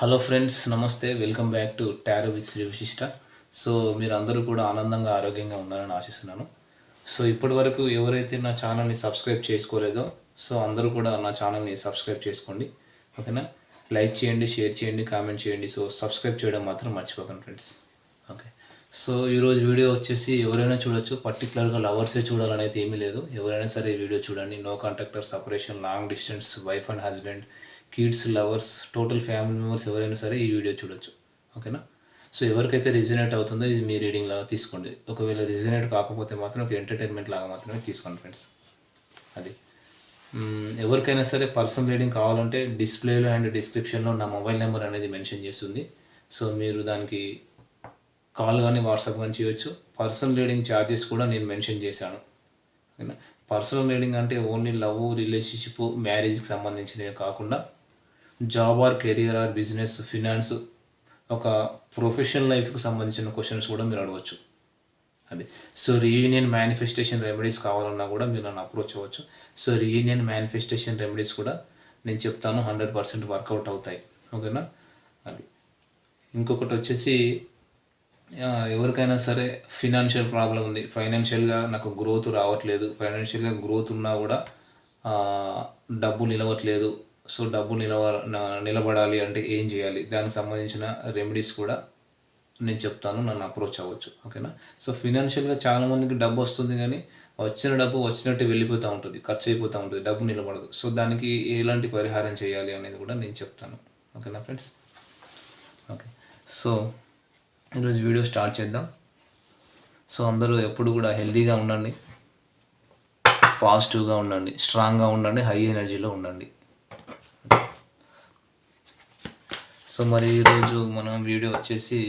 Hello friends నమస్తే. Welcome back to tarot with Sri Vishishta so మీరు అందరూ కూడా ఆనందంగా ఆరోగ్యంగా ఉన్నారని ఆశిస్తున్నాను. సో ఇప్పటి వరకు ఎవరైతే నా ఛానల్ని సబ్స్క్రైబ్ చేసుకోలేదో సో అందరూ కూడా నా ఛానల్ని సబ్స్క్రైబ్ చేసుకోండి. ఓకేనా? లైక్ చేయండి షేర్ చేయండి కామెంట్ చేయండి. సో సబ్స్క్రైబ్ చేయడం మాత్రం మర్చిపోకండి ఫ్రెండ్స్ ఓకే సో ఈరోజు వీడియో వచ్చేసి ఎవరైనా చూడొచ్చు. పర్టికులర్గా లవర్సే చూడాలనేది ఏమీ లేదు. ఎవరైనా సరే వీడియో చూడండి. No contact or separation long distance wife and husband kids lovers total family members ఎవరైనా సరే ఈ వీడియో చూడొచ్చు. ఓకేనా సో ఎవరికైతే రిజనేట్ అవుతుందో ఇది మీ రీడింగ్ లాగా తీసుకోండి. ఒకవేళ రిజనేట్ కాకపోతే మాత్రం ఒక ఎంటర్టైన్మెంట్ లాగా మాత్రమే తీసుకోండి ఫ్రెండ్స్ అది. ఎవరికైనా సరే పర్సనల్ రీడింగ్ కావాలంటే డిస్ప్లేలో అండ్ డిస్క్రిప్షన్లో నా మొబైల్ నెంబర్ అనేది మెన్షన్ చేస్తుంది. సో మీరు దానికి కాల్ కానీ వాట్సాప్ కానీ చేయొచ్చు. పర్సనల్ రీడింగ్ ఛార్జెస్ కూడా నేను మెన్షన్ చేశాను. పర్సనల్ రీడింగ్ అంటే ఓన్లీ లవ్ రిలేషన్షిప్ మ్యారేజ్కి సంబంధించినవి కాకుండా job or career or business finance ఒక ప్రొఫెషనల్ లైఫ్కి సంబంధించిన క్వశ్చన్స్ కూడా మీరు అడగవచ్చు అది. సో రీయూనియన్ మేనిఫెస్టేషన్ రెమెడీస్ కావాలన్నా కూడా మీరు నన్ను అప్రోచ్ అవ్వచ్చు. సో రీయూనియన్ మేనిఫెస్టేషన్ రెమెడీస్ కూడా నేను చెప్తాను హండ్రెడ్ పర్సెంట్ వర్కౌట్ అవుతాయి. ఓకేనా? అది. ఇంకొకటి వచ్చేసి ఎవరికైనా సరే ఫినాన్షియల్ ప్రాబ్లం ఉంది. ఫైనాన్షియల్గా నాకు గ్రోత్ రావట్లేదు. ఫైనాన్షియల్గా గ్రోత్ ఉన్నా కూడా డబ్బు నిలవట్లేదు. సో డబ్బు నిలవ నిలబడాలి అంటే ఏం చేయాలి? దానికి సంబంధించిన రెమెడీస్ కూడా నేను చెప్తాను నన్ను అప్రోచ్ అవ్వచ్చు. ఓకేనా? సో ఫినాన్షియల్గా చాలామందికి డబ్బు వస్తుంది కానీ వచ్చిన డబ్బు వచ్చినట్టు వెళ్ళిపోతూ ఉంటుంది ఖర్చు అయిపోతూ ఉంటుంది డబ్బు నిలబడదు. సో దానికి ఎలాంటి పరిహారం చేయాలి అనేది కూడా నేను చెప్తాను. ఓకేనా ఫ్రెండ్స్ ఓకే. సో ఈరోజు వీడియో స్టార్ట్ చేద్దాం. సో అందరూ ఎప్పుడు కూడా హెల్తీగా ఉండండి పాజిటివ్గా ఉండండి స్ట్రాంగ్గా ఉండండి హై ఎనర్జీలో ఉండండి. సో మరి ఈరోజు మనం వీడియో వచ్చేసి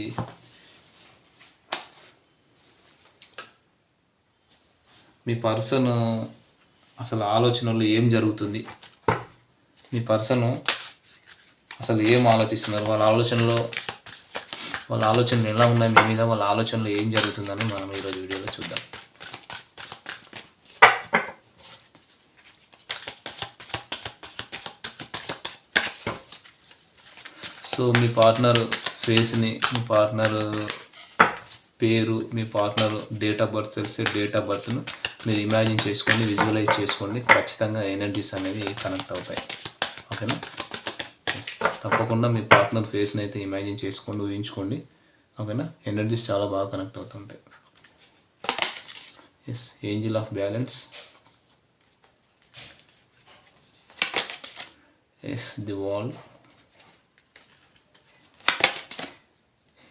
మీ పర్సన్ అసలు ఆలోచనలో ఏం జరుగుతుంది? మీ పర్సన్ అసలు ఏం ఆలోచిస్తున్నారు? వాళ్ళ ఆలోచనలో వాళ్ళ ఆలోచనలు ఎలా ఉన్నాయి? మీ మీద వాళ్ళ ఆలోచనలో ఏం జరుగుతుందని మనం ఈరోజు వీడియోలో చూద్దాం. సో మీ పార్ట్నర్ ఫేస్ని మీ పార్ట్నర్ పేరు మీ పార్ట్నర్ డేట్ ఆఫ్ బర్త్ తెలిసే డేట్ ఆఫ్ బర్త్ను మీరు ఇమాజిన్ చేసుకోండి విజువలైజ్ చేసుకోండి. ఖచ్చితంగా ఎనర్జీస్ అనేవి కనెక్ట్ అవుతాయి. ఓకేనా తప్పకుండా మీ పార్ట్నర్ ఫేస్ని అయితే ఇమాజిన్ చేసుకోండి ఊహించుకోండి. ఓకేనా ఎనర్జీస్ చాలా బాగా కనెక్ట్ అవుతుంటాయి. Yes angel of balance yes the wall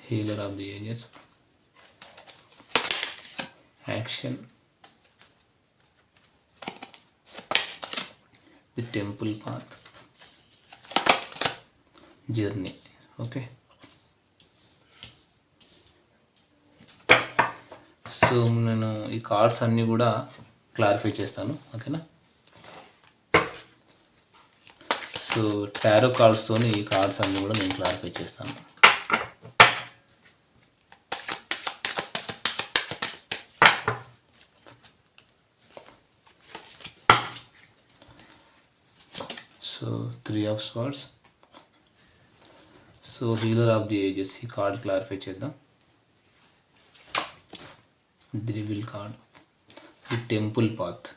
healer of the ages. Action. The temple path. Journey. Okay. So నేను ఈ కార్డ్స్ అన్నీ కూడా క్లారిఫై చేస్తాను. ఓకేనా సో టారో కార్డ్స్తోని ఈ కార్డ్స్ అన్నీ కూడా నేను క్లారిఫై చేస్తాను. So three of swords so healer of the ages ఈ కార్డ్ క్లారిఫై చేద్దాం. ద్రివిల్ card the temple path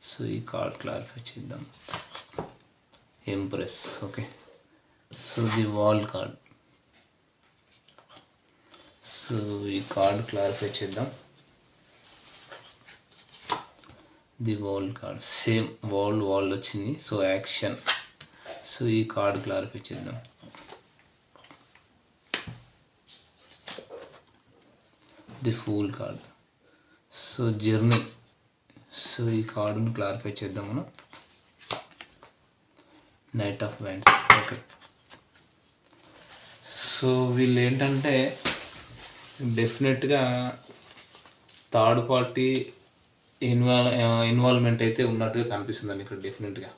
so ఈ కార్డ్ క్లారిఫై చేద్దాం. Empress okay so the wall card so ఈ కార్డ్ క్లారిఫై చేద్దాం. The world card. Same world world వచ్చింది. So action. So ఈ card clarify చేద్దాం. The fool card. So journey. So ఈ కార్డును clarify చేద్దాం మనం. Knight of wands okay. So వీళ్ళు ఏంటంటే డెఫినెట్గా థర్డ్ పార్టీ ఇన్వాల్వ్ ఇన్వాల్వ్మెంట్ అయితే ఉన్నట్టుగా కనిపిస్తుందండి ఇక్కడ డెఫినెట్గా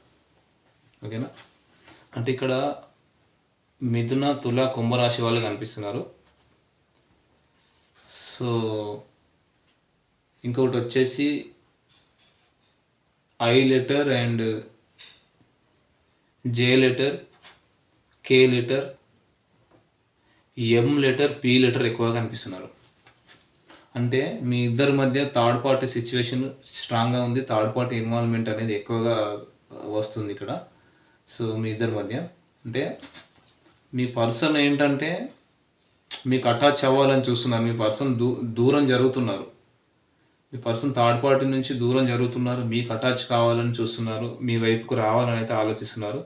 ఓకేనా? అంటే ఇక్కడ మిథున తుల కుంభరాశి వాళ్ళు కనిపిస్తున్నారు. సో ఇంకొకటి వచ్చేసి I letter and J letter K letter M letter P letter ఎక్కువగా కనిపిస్తున్నారు. అంటే మీ ఇద్దరి మధ్య థర్డ్ పార్టీ సిచ్యువేషన్ స్ట్రాంగ్గా ఉంది. థర్డ్ పార్టీ ఇన్వాల్వ్మెంట్ అనేది ఎక్కువగా వస్తుంది ఇక్కడ. సో మీ ఇద్దరి మధ్య. అంటే మీ పర్సన్ ఏంటంటే మీకు అటాచ్ అవ్వాలని చూస్తున్నారు. మీ పర్సన్ దూ దూరం జరుగుతున్నారు. మీ పర్సన్ థర్డ్ పార్టీ నుంచి దూరం జరుగుతున్నారు. మీకు అటాచ్ కావాలని చూస్తున్నారు. మీ వైపుకు రావాలని అయితే ఆలోచిస్తున్నారు.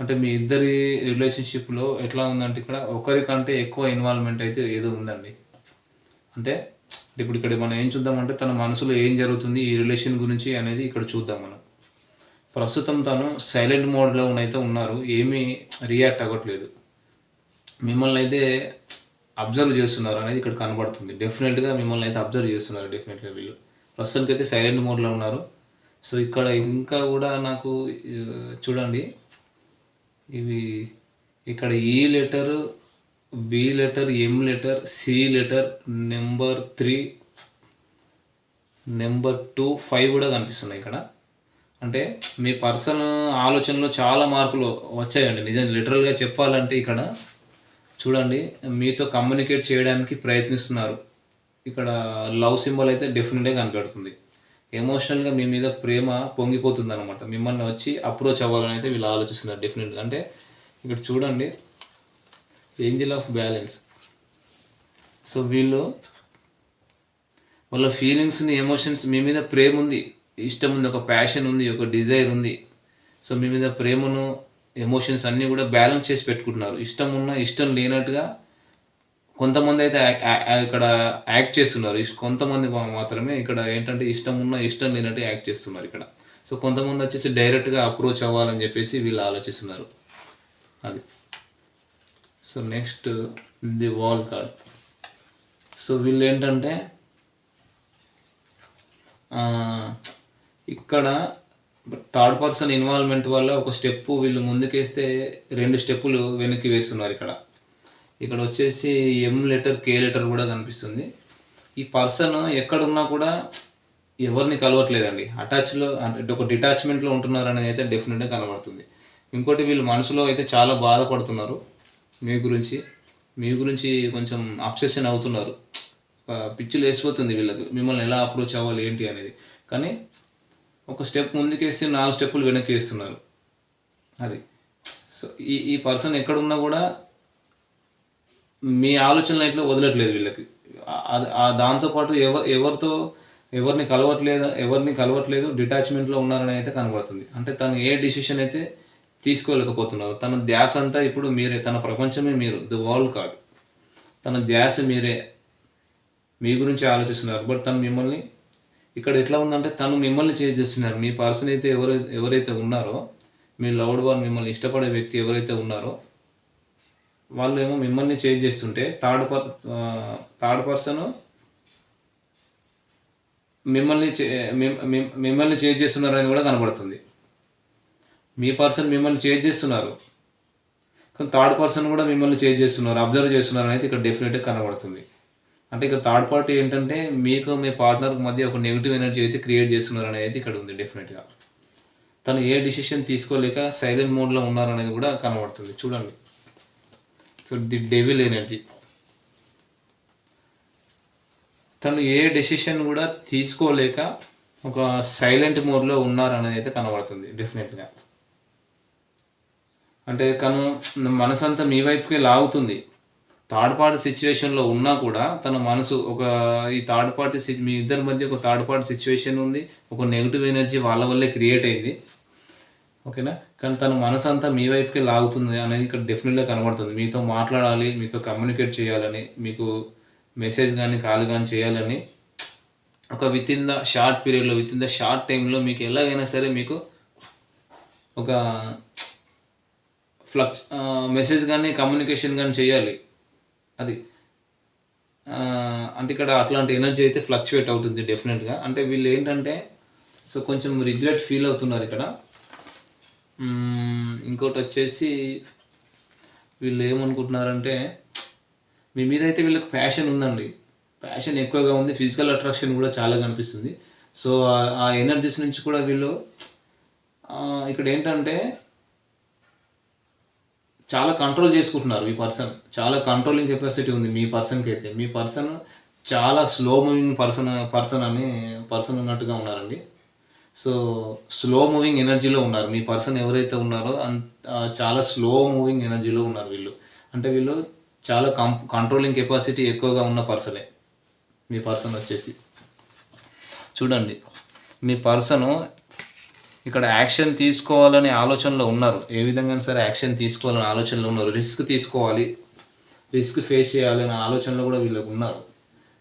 అంటే మీ ఇద్దరి రిలేషన్షిప్లో ఎట్లా ఉందంటే ఇక్కడ ఒకరికంటే ఎక్కువ ఇన్వాల్వ్మెంట్ అయితే ఏదో ఉందండి. అంటే ఇప్పుడు ఇక్కడ మనం ఏం చూద్దామంటే తన మనసులో ఏం జరుగుతుంది ఈ రిలేషన్ గురించి అనేది ఇక్కడ చూద్దాం మనం. ప్రస్తుతం తను సైలెంట్ మోడ్లో అయితే ఉన్నారు ఏమీ రియాక్ట్ అవ్వట్లేదు. మిమ్మల్ని అయితే అబ్జర్వ్ చేస్తున్నారు అనేది ఇక్కడ కనబడుతుంది. డెఫినెట్గా మిమ్మల్ని అయితే అబ్జర్వ్ చేస్తున్నారు డెఫినెట్గా వీళ్ళు. ప్రస్తుతానికి అయితే సైలెంట్ మోడ్లో ఉన్నారు. సో ఇక్కడ ఇంకా కూడా నాకు చూడండి. ఇవి ఇక్కడ ఈ letter B letter M letter C letter number three number two five కూడా కనిపిస్తున్నాయి ఇక్కడ. అంటే మీ పర్సన్ ఆలోచనలో చాలా మార్పులు వచ్చాయండి. నిజం లిటరల్గా చెప్పాలంటే ఇక్కడ చూడండి మీతో కమ్యూనికేట్ చేయడానికి ప్రయత్నిస్తున్నారు. ఇక్కడ లవ్ సింబల్ అయితే డెఫినెట్గా కనపడుతుంది. ఎమోషనల్గా మీ మీద ప్రేమ పొంగిపోతుంది అనమాట మిమ్మల్ని వచ్చి అప్రోచ్ అవ్వాలని అయితే వీళ్ళు ఆలోచిస్తున్నారు డెఫినెట్గా అంటే ఇక్కడ చూడండి ఏంజిల్ ఆఫ్ బ్యాలెన్స్ సో వీళ్ళు వాళ్ళ ఫీలింగ్స్ని ఎమోషన్స్ మీ మీద ప్రేమ ఉంది ఇష్టం ఉంది ఒక ప్యాషన్ ఉంది ఒక డిజైర్ ఉంది. సో మీ మీద ప్రేమను ఎమోషన్స్ అన్నీ కూడా బ్యాలెన్స్ చేసి పెట్టుకుంటున్నారు. ఇష్టం ఉన్న ఇష్టం లేనట్టుగా కొంతమంది అయితే ఇక్కడ యాక్ట్ చేస్తున్నారు. కొంతమంది మాత్రమే ఇక్కడ ఏంటంటే ఇష్టం ఉన్న ఇష్టం లేనట్టు యాక్ట్ చేస్తున్నారు ఇక్కడ. సో కొంతమంది వచ్చేసి డైరెక్ట్గా అప్రోచ్ అవ్వాలని చెప్పేసి వీళ్ళు ఆలోచిస్తున్నారు. అది. So next the wall card. So వీళ్ళు ఏంటంటే ఇక్కడ థర్డ్ పర్సన్ ఇన్వాల్వ్మెంట్ వల్ల ఒక స్టెప్ వీళ్ళు ముందుకేస్తే రెండు స్టెప్పులు వెనక్కి వేస్తున్నారు ఇక్కడ. ఇక్కడ వచ్చేసి ఎం లెటర్ కే లెటర్ కూడా కనిపిస్తుంది. ఈ పర్సన్ ఎక్కడున్నా కూడా ఎవరిని కలవట్లేదండి. అటాచ్లో అంటే ఒక డిటాచ్మెంట్లో ఉంటున్నారు అనేది అయితే డెఫినెట్గా కనబడుతుంది. ఇంకోటి వీళ్ళు మనసులో అయితే చాలా బాధపడుతున్నారు. మీ గురించి మీ గురించి కొంచెం అప్సెషన్ అవుతున్నారు. పిచ్చులు వేసిపోతుంది వీళ్ళకి మిమ్మల్ని ఎలా అప్రోచ్ అవ్వాలి ఏంటి అనేది. కానీ ఒక స్టెప్ ముందుకేస్తే నాలుగు స్టెప్పులు వెనక్కి వేస్తున్నారు. అది. సో ఈ ఈ పర్సన్ ఎక్కడున్నా కూడా మీ ఆలోచనలు ఇట్లా వదలట్లేదు వీళ్ళకి. ఆ దాంతోపాటు ఎవ ఎవరితో ఎవరిని కలవట్లేదు ఎవరిని కలవట్లేదు డిటాచ్మెంట్లో ఉన్నారని అయితే కనబడుతుంది. అంటే తను ఏ డిసిషన్ అయితే తీసుకోలేకపోతున్నారు. తన ధ్యాస అంతా ఇప్పుడు మీరే తన ప్రపంచమే మీరు ది వరల్డ్ కార్డ్ తన ధ్యాస మీరే. మీ గురించి ఆలోచిస్తున్నారు. బట్ తను మిమ్మల్ని ఇక్కడ ఎట్లా ఉందంటే తను మిమ్మల్ని చేంజ్ చేస్తున్నారు. మీ పర్సన్ అయితే ఎవరై ఎవరైతే ఉన్నారో మీ లవ్డ్ వన్ మిమ్మల్ని ఇష్టపడే వ్యక్తి ఎవరైతే ఉన్నారో వాళ్ళు ఏమో మిమ్మల్ని చేంజ్ చేస్తుంటే థర్డ్ పర్ థర్డ్ పర్సన్ మిమ్మల్ని చే- మిమ్మల్ని చేంజ్ చేస్తున్నారు అనేది కూడా కనబడుతుంది. మీ పర్సన్ మిమ్మల్ని చేంజ్ చేస్తున్నారు. కానీ థర్డ్ పర్సన్ కూడా మిమ్మల్ని చేంజ్ చేస్తున్నారు అబ్జర్వ్ చేస్తున్నారు అనేది ఇక్కడ డెఫినెట్గా కనబడుతుంది. అంటే ఇక్కడ థర్డ్ పార్టీ ఏంటంటే మీకు మీ పార్ట్నర్ మధ్య ఒక నెగిటివ్ ఎనర్జీ అయితే క్రియేట్ చేస్తున్నారు అనేది ఇక్కడ ఉంది డెఫినెట్గా తను ఏ డిసిషన్ తీసుకోలేక సైలెంట్ మోడ్లో ఉన్నారనేది కూడా కనబడుతుంది. చూడండి. సో ది డెవిల్ ఎనర్జీ తను ఏ డెసిషన్ కూడా తీసుకోలేక ఒక సైలెంట్ మోడ్లో ఉన్నారనేది అయితే కనబడుతుంది డెఫినెట్గా అంటే తను మనసంతా మీ వైపుకే లాగుతుంది. థర్డ్ పార్టీ సిచ్యువేషన్లో ఉన్నా కూడా తన మనసు ఒక ఈ థర్డ్ పార్టీ సి- మీ ఇద్దరి మధ్య ఒక థర్డ్ పార్టీ సిచ్యువేషన్ ఉంది. ఒక నెగిటివ్ ఎనర్జీ వాళ్ళ వల్లే క్రియేట్ అయింది. ఓకేనా? కానీ తన మనసు అంతా మీ వైపుకే లాగుతుంది అనేది ఇక్కడ డెఫినెట్గా కనబడుతుంది. మీతో మాట్లాడాలి మీతో కమ్యూనికేట్ చేయాలని మీకు మెసేజ్ కానీ కాల్ కానీ చేయాలని. ఒక విత్ ఇన్ ద షార్ట్ పీరియడ్లో విత్ ఇన్ ద షార్ట్ టైంలో మీకు ఎలాగైనా సరే మీకు ఒక ఫ్లక్స్ మెసేజ్ కానీ కమ్యూనికేషన్ కానీ చేయాలి. అది. అంటే ఇక్కడ అట్లాంటి ఎనర్జీ అయితే ఫ్లక్చువేట్ అవుతుంది డెఫినెట్గా. అంటే వీళ్ళు ఏంటంటే సో కొంచెం రిగ్రెట్ ఫీల్ అవుతున్నారు ఇక్కడ. ఇంకోటి వచ్చేసి వీళ్ళు ఏమనుకుంటున్నారంటే మీ మీద అయితే వీళ్ళకి ప్యాషన్ ఉందండి. ప్యాషన్ ఎక్కువగా ఉంది. ఫిజికల్ అట్రాక్షన్ కూడా చాలా కనిపిస్తుంది. సో ఆ- ఎనర్జీస్ నుంచి కూడా వీళ్ళు ఇక్కడ ఏంటంటే చాలా కంట్రోల్ చేసుకుంటున్నారు మీ పర్సన్ చాలా కంట్రోలింగ్ కెపాసిటీ ఉంది మీ పర్సన్కి అయితే. మీ పర్సన్ చాలా స్లో మూవింగ్ పర్సన్ పర్సన్ అని పర్సన్ ఉన్నట్టుగా ఉన్నారండి. సో స్లో మూవింగ్ ఎనర్జీలో ఉన్నారు. మీ పర్సన్ ఎవరైతే ఉన్నారో అంత చాలా స్లో మూవింగ్ ఎనర్జీలో ఉన్నారు వీళ్ళు. అంటే వీళ్ళు చాలా కం కంట్రోలింగ్ కెపాసిటీ ఎక్కువగా ఉన్న పర్సనే మీ పర్సన్ వచ్చేసి. చూడండి. మీ పర్సను ఇక్కడ యాక్షన్ తీసుకోవాలనే ఆలోచనలో ఉన్నారు. ఏ విధంగా సరే యాక్షన్ తీసుకోవాలనే ఆలోచనలో ఉన్నారు. రిస్క్ తీసుకోవాలి. రిస్క్ ఫేస్ చేయాలనే ఆలోచనలో కూడా వీళ్ళకి ఉన్నారు.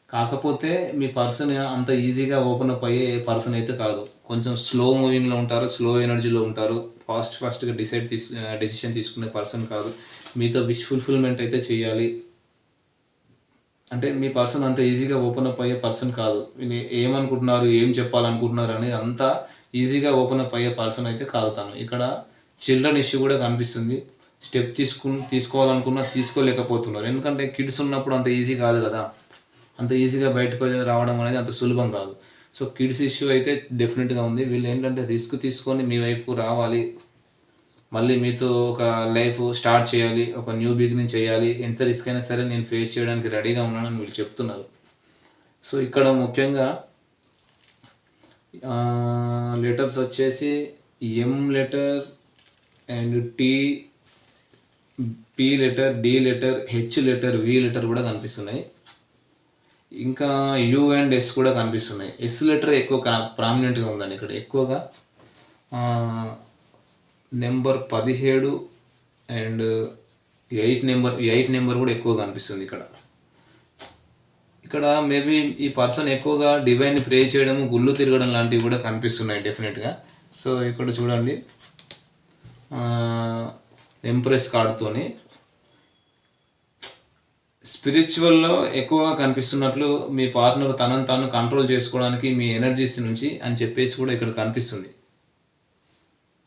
కాకపోతే మీ పర్సన్ అంత ఈజీగా ఓపెన్ అప్ అయ్యే పర్సన్ అయితే కాదు. కొంచెం స్లో మూవింగ్లో ఉంటారు స్లో ఎనర్జీలో ఉంటారు. ఫాస్ట్ ఫాస్ట్గా డిసైడ్ తీసు డెసిషన్ తీసుకునే పర్సన్ కాదు. మీతో విష్ ఫుల్ఫిల్మెంట్ అయితే చేయాలి. అంటే మీ పర్సన్ అంత ఈజీగా ఓపెన్ అప్ అయ్యే పర్సన్ కాదు. ఏమనుకుంటున్నారు ఏం చెప్పాలనుకుంటున్నారు అనేది అంతా ఈజీగా ఓపెన్ అప్ అయ్యే పర్సన్ అయితే కాదు తను. ఇక్కడ చిల్డ్రన్ ఇష్యూ కూడా కనిపిస్తుంది. స్టెప్ తీసుకు తీసుకోవాలనుకున్నా తీసుకోలేకపోతున్నారు. ఎందుకంటే కిడ్స్ ఉన్నప్పుడు అంత ఈజీ కాదు కదా. అంత ఈజీగా బయటకు రావడం అనేది అంత సులభం కాదు. సో కిడ్స్ ఇష్యూ అయితే డెఫినెట్గా ఉంది. వీళ్ళు ఏంటంటే రిస్క్ తీసుకొని మీ వైపు రావాలి. మళ్ళీ మీతో ఒక లైఫ్ స్టార్ట్ చేయాలి. ఒక న్యూ బిగినింగ్ చేయాలి. ఎంత రిస్క్ అయినా సరే నేను ఫేస్ చేయడానికి రెడీగా ఉన్నానని వీళ్ళు చెప్తున్నారు. సో ఇక్కడ ముఖ్యంగా లెటర్స్ వచ్చేసి M letter and T P letter D letter H letter V letter కూడా కనిపిస్తున్నాయి. ఇంకా యు అండ్ ఎస్ కూడా కనిపిస్తున్నాయి. ఎస్ లెటర్ ఎక్కువ ప్రామినెంట్గా ఉందండి ఇక్కడ. ఎక్కువగా నెంబర్ పదిహేడు and eight number eight number కూడా ఎక్కువ కనిపిస్తుంది ఇక్కడ. ఇక్కడ మేబీ ఈ పర్సన్ ఎక్కువగా డివైన్ ప్రే చేయడం గుళ్ళు తిరగడం లాంటివి కూడా కనిపిస్తున్నాయి డెఫినెట్గా. సో ఇక్కడ చూడండి. ఎంప్రెస్ కార్డ్తోని. స్పిరిచువల్లో ఎక్కువగా కనిపిస్తున్నట్లు మీ పార్ట్నర్ తనను తాను కంట్రోల్ చేసుకోవడానికి మీ ఎనర్జీస్ నుంచి అని చెప్పేసి కూడా ఇక్కడ కనిపిస్తుంది.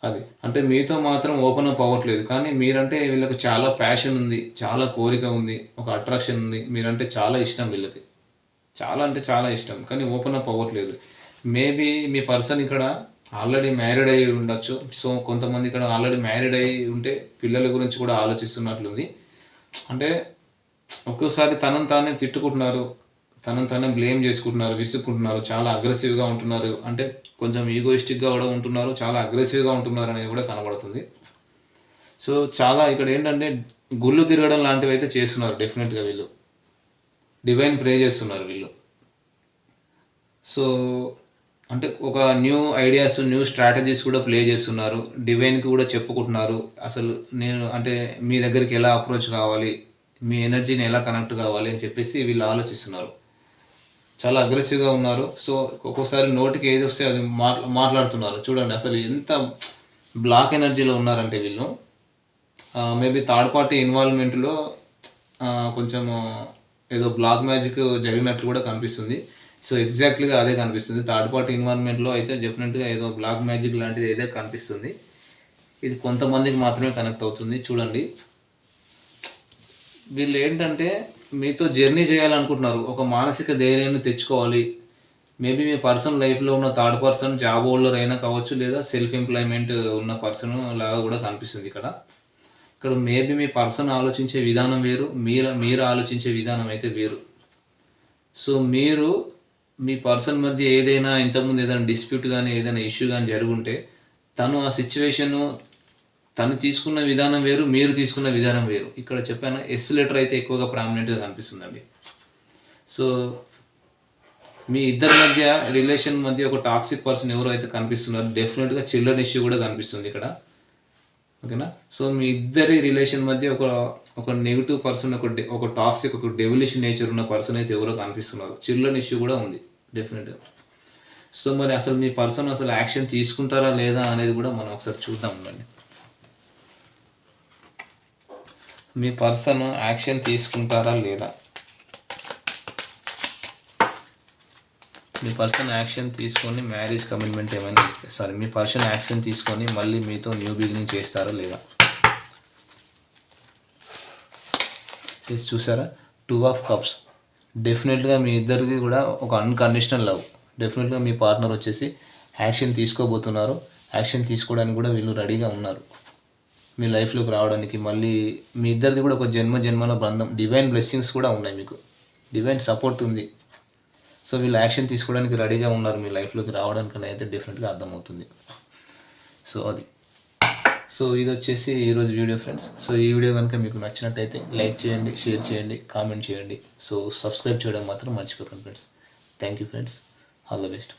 అది. అంటే మీతో మాత్రం ఓపెన్ అప్ అవ్వట్లేదు. కానీ మీరంటే వీళ్ళకి చాలా ప్యాషన్ ఉంది చాలా కోరిక ఉంది ఒక అట్రాక్షన్ ఉంది. మీరంటే చాలా ఇష్టం వీళ్ళకి. చాలా అంటే చాలా ఇష్టం కానీ ఓపెన్ అప్ అవ్వట్లేదు. మేబీ మీ పర్సన్ ఇక్కడ ఆల్రెడీ మ్యారీడ్ అయ్యి ఉండొచ్చు. సో కొంతమంది ఇక్కడ ఆల్రెడీ మ్యారీడ్ అయి ఉంటే పిల్లల గురించి కూడా ఆలోచిస్తున్నట్లుంది. అంటే ఒక్కోసారి తనను తానే తిట్టుకుంటున్నారు తనను తానే బ్లేమ్ చేసుకుంటున్నారు విసుక్కుంటున్నారు చాలా అగ్రెసివ్గా ఉంటున్నారు. అంటే కొంచెం ఈగోయిస్టిక్గా కూడా ఉంటున్నారు చాలా అగ్రెసివ్గా ఉంటున్నారు అనేది కూడా కనబడుతుంది. సో చాలా ఇక్కడ ఏంటంటే గుళ్ళు తిరగడం లాంటివి అయితే చేస్తున్నారు డెఫినెట్గా వీళ్ళు. డివైన్ ప్రే చేస్తున్నారు వీళ్ళు. సో అంటే ఒక న్యూ ఐడియాస్ న్యూ స్ట్రాటజీస్ కూడా ప్లే చేస్తున్నారు. డివైన్కి కూడా చెప్పుకుంటున్నారు. అసలు నేను అంటే మీ దగ్గరికి ఎలా అప్రోచ్ కావాలి? మీ ఎనర్జీని ఎలా కనెక్ట్ కావాలి? అని చెప్పేసి వీళ్ళు ఆలోచిస్తున్నారు. చాలా అగ్రెసివ్గా ఉన్నారు. సో ఒక్కోసారి నోటికి ఏది వస్తే అది మాట్లా మాట్లాడుతున్నారు. చూడండి అసలు ఎంత బ్లాక్ ఎనర్జీలో ఉన్నారంటే వీళ్ళు. మేబీ థర్డ్ పార్టీ ఇన్వాల్వ్మెంట్లో కొంచెం ఏదో బ్లాక్ మ్యాజిక్ జరిగినట్లు కూడా కనిపిస్తుంది. సో ఎగ్జాక్ట్లీగా అదే కనిపిస్తుంది. థర్డ్ పార్టీ ఎన్వైర్న్మెంట్లో అయితే డెఫినెట్గా ఏదో బ్లాక్ మ్యాజిక్ లాంటిది ఏదో కనిపిస్తుంది. ఇది కొంతమందికి మాత్రమే కనెక్ట్ అవుతుంది. చూడండి. వీళ్ళు ఏంటంటే మీతో జర్నీ చేయాలనుకుంటున్నారు. ఒక మానసిక ధైర్యాన్ని తెచ్చుకోవాలి. మేబీ మీ పర్సన్ లైఫ్లో ఉన్న థర్డ్ పర్సన్ జాబ్ హోల్డర్ అయినా కావచ్చు లేదా సెల్ఫ్ ఎంప్లాయ్మెంట్ ఉన్న పర్సన్ లాగా కూడా కనిపిస్తుంది ఇక్కడ. ఇక్కడ మేబీ మీ పర్సన్ ఆలోచించే విధానం వేరు మీరు మీరు ఆలోచించే విధానం అయితే వేరు. సో మీరు మీ పర్సన్ మధ్య ఏదైనా ఇంతకుముందు ఏదైనా డిస్ప్యూట్ కానీ ఏదైనా ఇష్యూ కానీ జరుగుంటే తను ఆ సిచ్యువేషను తను తీసుకున్న విధానం వేరు మీరు తీసుకున్న విధానం వేరు. ఇక్కడ చెప్పాను ఎస్ లెటర్ అయితే ఎక్కువగా ప్రామినెంట్గా కనిపిస్తుందండి. సో మీ ఇద్దరి మధ్య రిలేషన్ మధ్య ఒక టాక్సిక్ పర్సన్ ఎవరు అయితే కనిపిస్తున్నారో డెఫినెట్గా చిల్డ్రన్ ఇష్యూ కూడా కనిపిస్తుంది ఇక్కడ. ఓకేనా? సో మీ ఇద్దరి రిలేషన్ మధ్య ఒక ఒక నెగిటివ్ పర్సన్ ఒక ఒక టాక్సిక్ ఒక డెవల్యూషన్ నేచర్ ఉన్న పర్సన్ అయితే ఎవరో కనిపిస్తున్నారు. చిల్డ్రన్ ఇష్యూ కూడా ఉంది డెఫినెట్గా. సో మరి అసలు మీ పర్సన్ అసలు యాక్షన్ తీసుకుంటారా లేదా అనేది కూడా మనం ఒకసారి చూద్దాం ఉండండి మీ పర్సన్ యాక్షన్ తీసుకుంటారా లేదా? మీ పర్సన్ యాక్షన్ తీసుకొని మ్యారేజ్ కమిట్మెంట్ ఏమైనా ఇస్తే సారీ మీ పర్సన్ యాక్షన్ తీసుకొని మళ్ళీ మీతో న్యూ బిగినింగ్ చేస్తారా లేదా? ఇది చూసారా? టూ ఆఫ్ కప్స్ డెఫినెట్గా మీ ఇద్దరికి కూడా ఒక అన్కండిషనల్ లవ్ డెఫినెట్గా మీ పార్ట్నర్ వచ్చేసి యాక్షన్ తీసుకోబోతున్నారు. యాక్షన్ తీసుకోవడానికి కూడా వీళ్ళు రెడీగా ఉన్నారు. మీ లైఫ్లోకి రావడానికి మళ్ళీ మీ ఇద్దరిది కూడా ఒక జన్మ జన్మల బంధం. డివైన్ బ్లెస్సింగ్స్ కూడా ఉన్నాయి మీకు. డివైన్ సపోర్ట్ ఉంది. సో వీళ్ళు యాక్షన్ తీసుకోవడానికి రెడీగా ఉన్నారు మీ లైఫ్లోకి రావడానికి అయితే డెఫినెట్గా అర్థమవుతుంది. సో అది. సో ఇది వచ్చేసి ఈరోజు వీడియో ఫ్రెండ్స్. సో ఈ వీడియో కనుక మీకు నచ్చినట్టయితే లైక్ చేయండి షేర్ చేయండి కామెంట్ చేయండి. సో సబ్స్క్రైబ్ చేయడం మాత్రం మర్చిపోకండి friends. Thank you friends. All the best.